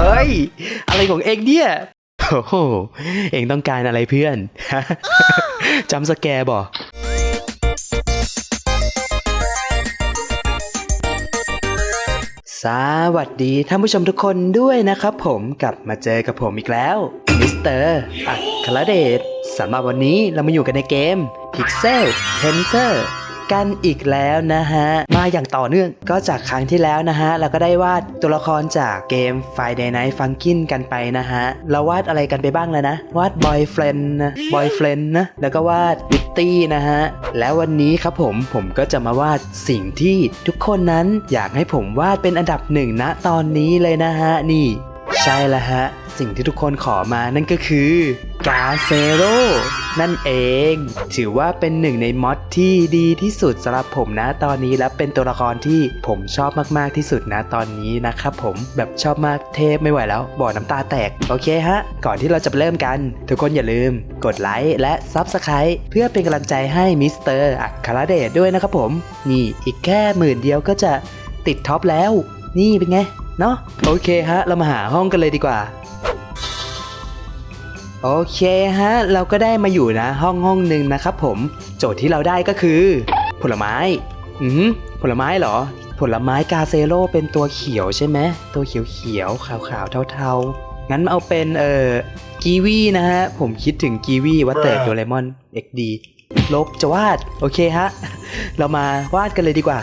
เฮ้ย อะไรของเองเนี่ยโอ้โหเองต้องการอะไรเพื่อนจำสแกร์บอกสวัสดีท่านผู้ชมทุกคนด้วยนะครับผมกลับมาเจอกับผมอีกแล้วมิสเตอร์อัครเดชสำหรับวันนี้เรามาอยู่กันในเกม Pixel Painter กันอีกแล้วนะฮะ มาอย่างต่อเนื่องก็จากครั้งที่แล้วนะฮะ เราก็ได้วาดตัวละครจากเกม Friday Night Funkin กันไปนะฮะ เราวาดอะไรกันไปบ้างแล้วนะ วาด Boyfriend นะ Boyfriend นะ แล้วก็วาด Bitty นะฮะ แล้ววันนี้ครับผมผมก็จะมาวาดสิ่งที่ทุกคนนั้นอยากให้ผมวาดเป็นอันดับหนึ่งณตอนนี้เลยนะฮะ นี่ ใช่แล้วฮะ สิ่งที่ทุกคนขอมานั่นก็คือกาเซโรนั่นเอง ถือว่าเป็นหนึ่งในมอดที่ดีที่สุดสำหรับผมนะตอนนี้และเป็นตัวละครที่ผมชอบมากๆที่สุดนะตอนนี้นะครับผมแบบชอบมากเทพไม่ไหวแล้วบ่อน้ำตาแตก โอเคฮะ ก่อนที่เราจะเริ่มกัน ทุกคนอย่าลืม กดไลค์และ Subscribe เพื่อเป็นกำลังใจให้มิสเตอร์อัครเดชด้วยนะครับผม นี่อีกแค่หมื่นเดียวก็จะติดท็อปแล้ว นี่เป็นไง เนาะโอเคฮะ เรามาหาห้องกันเลยดีกว่า โอเคฮะ เราก็ได้มาอยู่นะ ห้องห้องหนึ่งนะครับผมโจทย์ที่เราได้ก็คือ ผลไม้ อืมผลไม้เหรอ ผลไม้กาเซโร่เป็นตัวเขียวใช่ไหมตัวเขียวเขียวๆขาวขาวๆเทาๆ งั้นเอาเป็นเอ่อกีวีนะฮะ ผมคิดถึงกีวีวัตเตอร์โดเรมอนเอ็กดีลบจะวาด โอเคฮะ เรามาวาดกันเลยดีกว่า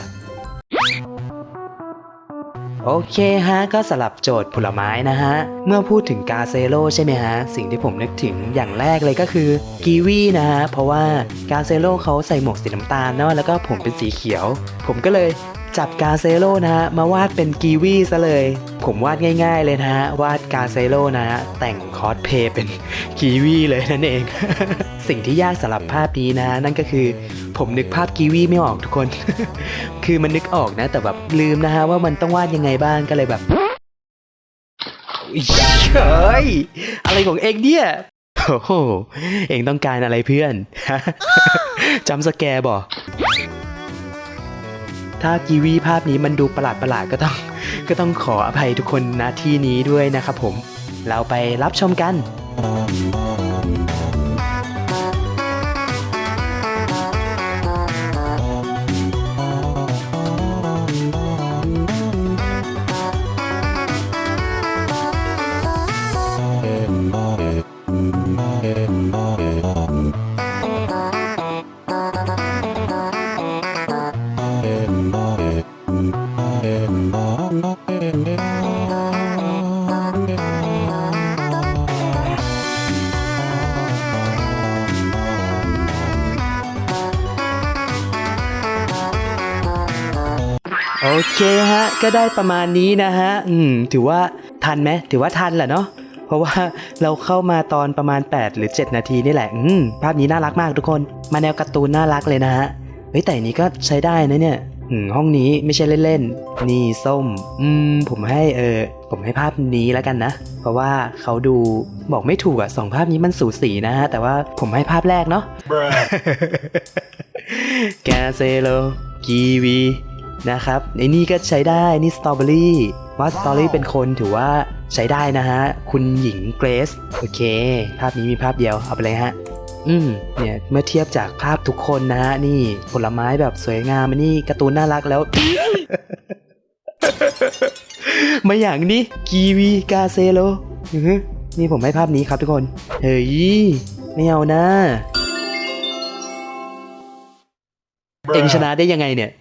โอเคฮะ ก็สลับโจทย์ผลไม้นะฮะ เมื่อพูดถึงกาเซโร่ใช่ไหมฮะ สิ่งที่ผมนึกถึงอย่างแรกเลยก็คือกีวีนะฮะ เพราะว่ากาเซโร่เขาใส่หมวกสีน้ำตาลเนาะแล้วก็ผมเป็นสีเขียว ผมก็เลยจับกาเซโร่นะฮะ มาวาดเป็นกีวีซะเลย ผมวาดง่ายๆเลยนะฮะ วาดกาเซโร่นะฮะ แต่งคอสเพย์เป็นกีวีเลยนั่นเอง สิ่งที่ยากสำหรับภาพนี้นะนั่นก็คือผมนึกภาพกีวีไม่ออกทุกคน คือมันนึกออกนะ แต่แบบลืมนะฮะว่ามันต้องวาดยังไงบ้างก็เลยแบบเฮ้ยอะไรของเองเนี่ยโอ้โหเองต้องการอะไรเพื่อนจำสแกร์บอกถ้ากีวีภาพนี้มันดูประหลาดประหลาดก็ต้อง ก็ต้องขออภัยทุกคนณที่นี้ด้วยนะครับผม เราไปรับชมกัน โอเคฮะ ก็ได้ประมาณนี้นะฮะ อืม ถือว่าทันไหมถือว่าทันแหละเนาะ เพราะว่าเราเข้ามาตอนประมาณ 8 หรือ 7 นาทีนี่แหละ อืม ภาพนี้น่ารักมากทุกคน มาแนวการ์ตูนน่ารักเลยนะฮะ เฮ้ยแต่อันนี้ก็ใช้ได้นะเนี่ย อืม ห้องนี้ไม่ใช่เล่นๆ นี่ส้ม อืม ผมให้เออ ผมให้ภาพนี้แล้วกันนะ เพราะว่าเขาดูบอกไม่ถูกอะสองภาพนี้มันสูสีนะฮะ แต่ว่าผมให้ภาพแรกเนาะ แกเซโลกีวี นะครับไอ้นี่ก็ใช้ได้นี่สตรอเบอรี่ว่าสตอรี่เป็นคนถือว่าใช้ได้นะฮะ คุณหญิงเกรซโอเค ภาพนี้มีภาพเดียวเอาไปเลยฮะ อืมเนี่ยเมื่อเทียบจากภาพทุกคนนะฮะ นี่ผลไม้แบบสวยงามนี่การ์ตูนน่ารักแล้ว มาอย่างนี้กีวีกาเซโลนี่ผมให้ภาพนี้ครับทุกคน เฮ้ยไม่เอานะ เองชนะได้ยังไงเนี่ย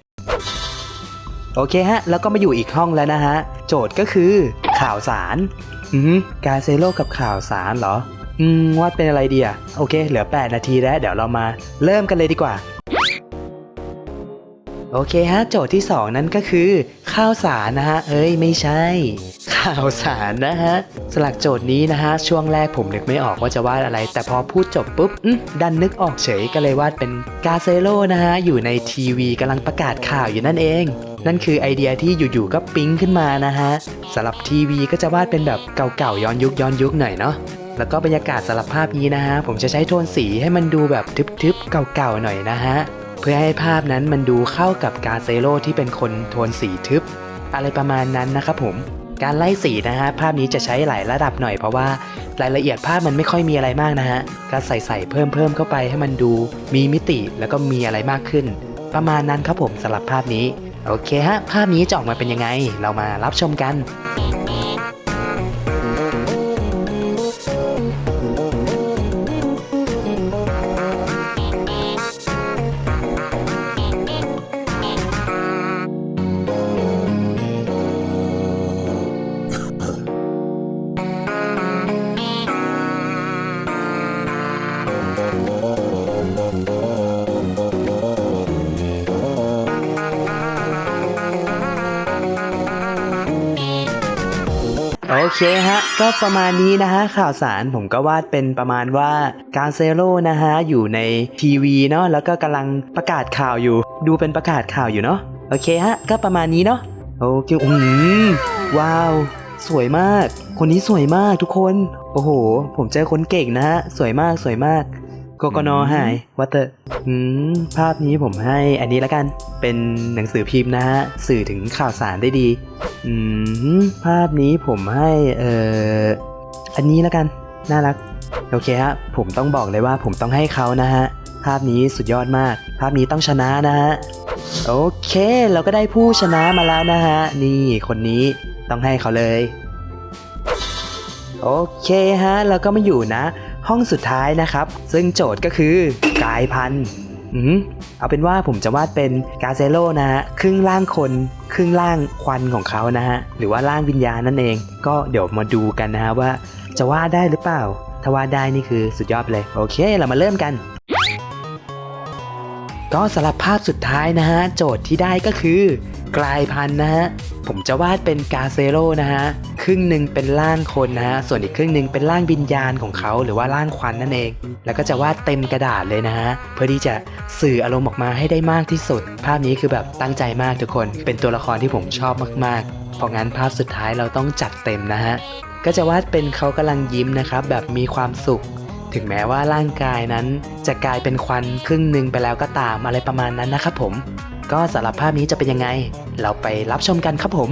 โอเคฮะ แล้วก็มาอยู่อีกห้องแล้วนะฮะ โจทย์ก็คือข่าวสาร อืมกาเซโลกับข่าวสารเหรอ อืมวาดเป็นอะไรดีอะโอเค เหลือ 8 นาทีแล้ว เดี๋ยวเรามาเริ่มกันเลยดีกว่า โอเคฮะ โจทย์ที่ 2 นั้นก็คือ ข้าวสารนะฮะ เอ้ย ไม่ใช่ ข่าวสารนะฮะ สลักโจทย์นี้นะฮะ ช่วงแรกผมนึกไม่ออกว่าจะวาดอะไร แต่พอพูดจบปุ๊บอืมดันนึกออกเฉยก็เลยวาดเป็นกาเซโลนะฮะ อยู่ในทีวีกำลังประกาศข่าวอยู่นั่นเอง นั่นคือไอเดียที่อยู่ๆก็ปิ๊งขึ้นมานะฮะสำหรับทีวีก็จะวาดเป็นแบบเก่าๆย้อนยุคย้อนยุคหน่อยเนาะแล้วก็บรรยากาศสำหรับภาพนี้นะฮะผมจะใช้โทนสีให้มันดูแบบทึบๆเก่าๆหน่อยนะฮะเพื่อให้ภาพนั้นมันดูเข้ากับกาเซโลที่เป็นคนโทนสีทึบ อะไรประมาณนั้นนะครับผมการไล่สีนะฮะภาพนี้จะใช้หลายระดับหน่อยเพราะว่ารายละเอียดภาพมันไม่ค่อยมีอะไรมากนะฮะก็ใส่ใส่เพิ่มเพิ่มเข้าไปให้มันดู มีมิติแล้วก็มีอะไรมากขึ้น ประมาณนั้นครับผมสำหรับภาพนี้ โอเคฮะ ภาพนี้จะออกมาเป็นยังไง เรามารับชมกัน เคฮะ ก็ประมาณนี้นะฮะข่าวสารผมก็วาดเป็นประมาณว่าการเซโร่นะฮะ อยู่ในทีวีเนาะแล้วก็กำลังประกาศข่าวอยู่ ดูเป็นประกาศข่าวอยู่เนาะโอเคฮะ ก็ประมาณนี้เนาะโอเคอืมว้าว สวยมาก คนนี้สวยมากทุกคน โอ้โห ผมเจอคนเก่งนะฮะ สวยมากสวยมากโกโกนอหายวัตเตอร์อืมภาพนี้ผมให้อันนี้แล้วกัน เป็นหนังสือพิมพ์นะฮะ สื่อถึงข่าวสารได้ดี อืม ภาพนี้ผมให้เอ่ออันนี้แล้วกัน น่ารัก โอเคฮะ ผมต้องบอกเลยว่าผมต้องให้เขานะฮะ ภาพนี้สุดยอดมาก ภาพนี้ต้องชนะนะฮะ โอเค เราก็ได้ผู้ชนะมาแล้วนะฮะ นี่คนนี้ต้องให้เขาเลย โอเคฮะ เราก็มาอยู่นะ ห้องสุดท้ายนะครับ ซึ่งโจทย์ก็คือกายพันธุ์ เอาเป็นว่าผมจะวาดเป็นกาเซโลนะฮะครึ่งร่างคน ครึ่งร่างควันของเขานะฮะหรือว่าร่างวิญญาณนั่นเอง ก็เดี๋ยวมาดูกันนะฮะว่าจะวาดได้หรือเปล่า ถ้าวาดได้นี่คือสุดยอดเลย โอเค เรามาเริ่มกัน ก็สำหรับภาพสุดท้ายนะฮะ โจทย์ที่ได้ก็คือกลายพันธุ์นะฮะ ผมจะวาดเป็นกาเซโร่นะฮะ ครึ่งหนึ่งเป็นร่างคนนะฮะ ส่วนอีกครึ่งหนึ่งเป็นร่างวิญญาณของเขา หรือว่าร่างควันนั่นเอง แล้วก็จะวาดเต็มกระดาษเลยนะฮะ เพื่อที่จะสื่ออารมณ์ออกมาให้ได้มากที่สุด ภาพนี้คือแบบตั้งใจมากทุกคน เป็นตัวละครที่ผมชอบมากๆ เพราะงั้นภาพสุดท้ายเราต้องจัดเต็มนะฮะ ก็จะวาดเป็นเขากำลังยิ้มนะครับแบบมีความสุข ถึงแม้ว่าร่างกายนั้นจะกลายเป็นควันครึ่งหนึ่งไปแล้วก็ตามอะไรประมาณนั้นนะครับผม ก็สำหรับภาพนี้จะเป็นยังไง เราไปรับชมกันครับผม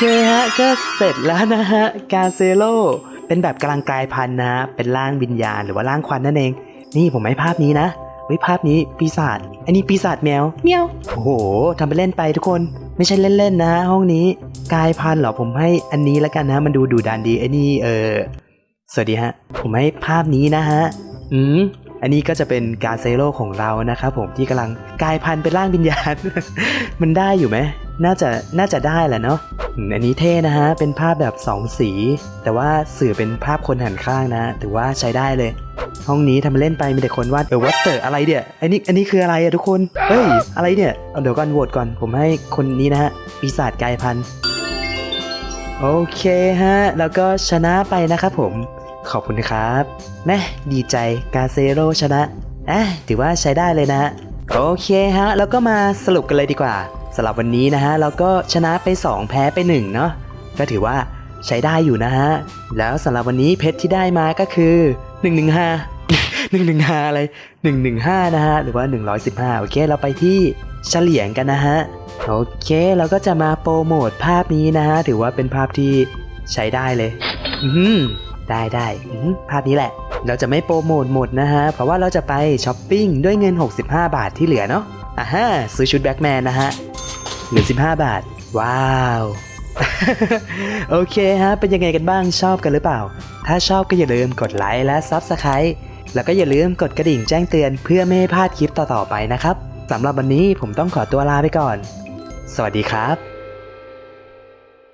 เคฮะก็เสร็จแล้วนะฮะกาเซโลเป็นแบบกำลังกลายพันธุ์นะฮะเป็นร่างวิญญาณหรือว่าร่างควันนั่นเอง นี่ผมให้ภาพนี้นะเฮ้ยภาพนี้ปีศาจอันนี้ปีศาจแมวเมียวโอ้โหทำไปเล่นไปทุกคนไม่ใช่เล่นๆนะห้องนี้กลายพันธุ์เหรอผมให้อันนี้แล้วกันนะมันดูดูดันดีไอ้นี่เออสวัสดีฮะ ผมให้ภาพนี้นะฮะอืมอันนี้ก็จะเป็นกาเซโลของเรานะครับผมที่กำลังกลายพันธุ์เป็นร่างวิญญาณ มันได้อยู่ไหมน่าจะน่าจะได้แหละเนาะ อันนี้เท่นะฮะ เป็นภาพแบบสองสี แต่ว่าสื่อเป็นภาพคนหันข้างนะถือว่าใช้ได้เลย ห้องนี้ทำเล่นไปมีแต่คนวาดเออวัตเตอร์อะไรเดี่ยอันนี้อันนี้คืออะไรอะทุกคนเฮ้ย อะไรเนี่ยเอาเดี๋ยวก่อนโหวตก่อน ผมให้คนนี้นะฮะปีศาจกายพันธุ์โอเคฮะ แล้วก็ชนะไปนะครับผม ขอบคุณครับแม่ดีใจกาเซโรชนะอะถือว่าใช้ได้เลยนะ โอเคฮะ แล้วก็มาสรุปกันเลยดีกว่า สำหรับวันนี้นะฮะเราก็ชนะไป 2 แพ้ไป 1 เนาะก็ถือว่าใช้ได้อยู่นะฮะ แล้วสำหรับวันนี้เพชรที่ได้มาก็คือ 115 115 อะไร 115 นะฮะ หรือว่า 115 โอเค เราไปที่เฉลี่ยงกันนะฮะ โอเคเราก็จะมาโปรโมทภาพนี้นะฮะ ถือว่าเป็นภาพที่ใช้ได้เลย อืมได้ได้ภาพนี้แหละ เราจะไม่โปรโมทหมดนะฮะ เพราะว่าเราจะไปช้อปปิ้งด้วยเงิน 65 บาทที่เหลือเนาะอ่าฮะซื้อชุดแบ็กแมนนะฮะ เหลือ 15 บาท ว้าว โอเคฮะ เป็นยังไงกันบ้างชอบกันหรือเปล่า ถ้าชอบก็อย่าลืมกดไลค์และ Subscribe แล้วก็อย่าลืมกดกระดิ่งแจ้งเตือนเพื่อไม่ให้พลาดคลิปต่อๆไปนะครับสำหรับวันนี้ผมต้องขอตัวลาไปก่อน สวัสดีครับ